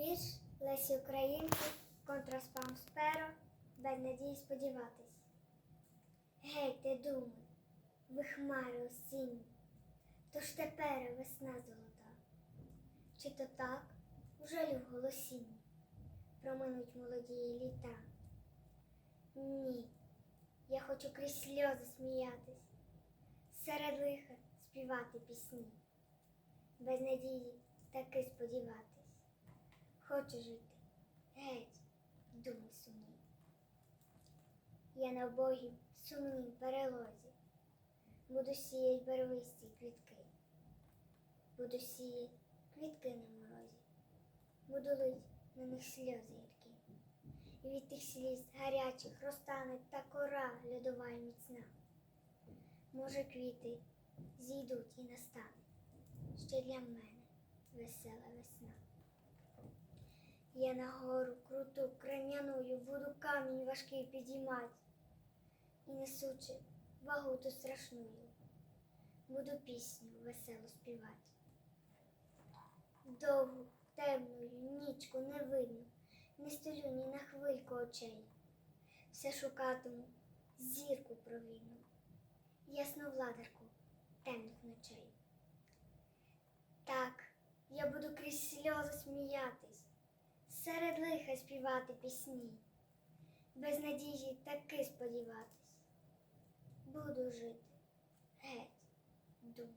Вірш Лесі Українки, контраспам сперо, без надії сподіватись. Гей, ти думай, ви хмари осінні, то ж тепер весна золота. Чи то так у жалю голосінні проминуть молоді літа? Ні, я хочу крізь сльози сміятись, серед лиха співати пісні, без надії таки сподіватись. Хочу жити, геть, думи сумні. Я на обогі сумнім перелозі, буду сіять барвисті квітки, буду сіять квітки на морозі, буду лить на них сльози яркі. І від тих сліз гарячих розтане та кора льодова й міцна. Може, квіти зійдуть і настане ще для мене весела весна. Я на гору круту крем'яную буду камінь важкий підіймать і несучи вагу ту страшную, буду пісню весело співати. Довгу, темною нічку не видно, не стелю ні на хвильку очей. Все шукатиму зірку провідну, ясну владарку темних ночей. Так, я буду крізь сльози сміятись, серед лиха співати пісні, без надії таки сподіватись. Буду жити, геть, думаю.